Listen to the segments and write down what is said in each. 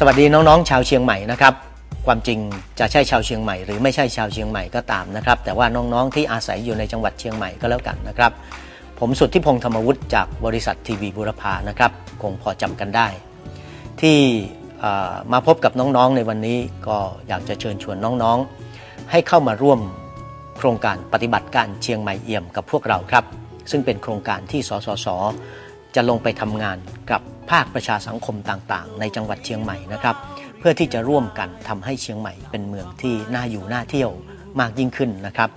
สวัสดีน้องๆ ชาวเชียงใหม่นะครับ ความจริงจะใช่ชาวเชียงใหม่หรือไม่ใช่ชาวเชียงใหม่ก็ตามนะครับ แต่ว่าน้องๆ ที่อาศัยอยู่ในจังหวัดเชียงใหม่ก็แล้วกันนะครับ ผมสุทธิพงษ์ธรรมวุฒิจากบริษัททีวีบุรพานะครับ คงพอจำกันได้ ที่มาพบกับน้องๆ ในวันนี้ก็อยากจะเชิญชวนน้องๆ ให้เข้ามาร่วมโครงการปฏิบัติการเชียงใหม่เอี่ยมกับพวกเราครับ ซึ่งเป็นโครงการที่สสส จะลงไปทำงานกับภาคประชาสังคมต่างๆ ในจังหวัดเชียงใหม่นะครับ เพื่อที่จะร่วมกันทำให้เชียงใหม่เป็นเมืองที่น่าอยู่น่าเที่ยวมากยิ่งขึ้นนะครับ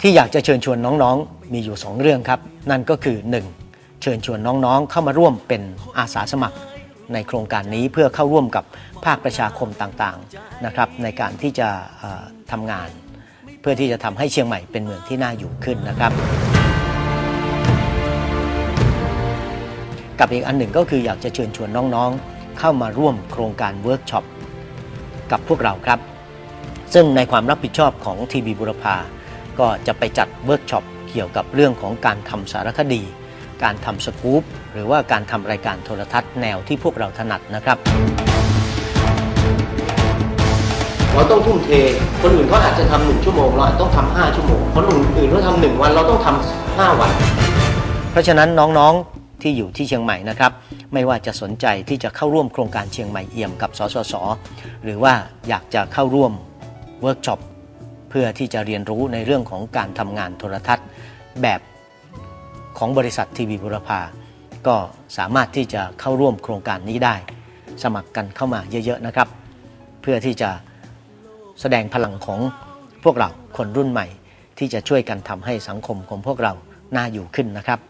ที่อยากจะเชิญชวนน้องๆ มีอยู่ 2 เรื่องครับ นั่นก็คือ 1. เชิญชวนน้องๆ เข้ามาร่วมเป็นอาสาสมัคร ในโครงการนี้เพื่อเข้าร่วมกับภาคประชาคมต่างๆนะครับในการที่จะทำงาน เพื่อที่จะทำให้เชียงใหม่เป็นเมืองที่น่าอยู่ขึ้นนะครับ กับอีกอันหนึ่งก็คืออยากจะเชิญชวนน้องๆ เข้ามาร่วมโครงการเวิร์กช็อปกับพวกเราครับ ซึ่งในความรับผิดชอบของทีวีบุรพาก็จะไปจัดเวิร์กช็อปเกี่ยวกับเรื่องของการทำสารคดี การทำสกู๊ปหรือว่าการทำรายการโทรทัศน์แนวที่พวกเราถนัดนะครับเราต้องทุ่มเท คนอื่นเขาอาจจะทำหนึ่งชั่วโมง เราอาจต้องทำห้าชั่วโมง คนอื่นเขาทำหนึ่งวันเราต้องทำห้าวัน เพราะฉะนั้นน้องๆ ที่อยู่ที่เชียงใหม่นะครับ ไม่ว่าจะสนใจที่จะเข้าร่วมโครงการเชียงใหม่เอี่ยมกับสสส หรือว่าอยากจะเข้าร่วมเวิร์กช็อปเพื่อที่จะเรียนรู้ในเรื่องของการทำงานโทรทัศน์แบบของบริษัททีวีบุรพาก็สามารถที่จะเข้าร่วมโครงการนี้ได้ สมัครกันเข้ามาเยอะๆนะครับ เพื่อที่จะแสดงพลังของพวกเราคนรุ่นใหม่ ที่จะช่วยกันทำให้สังคมของพวกเราน่าอยู่ขึ้นนะครับ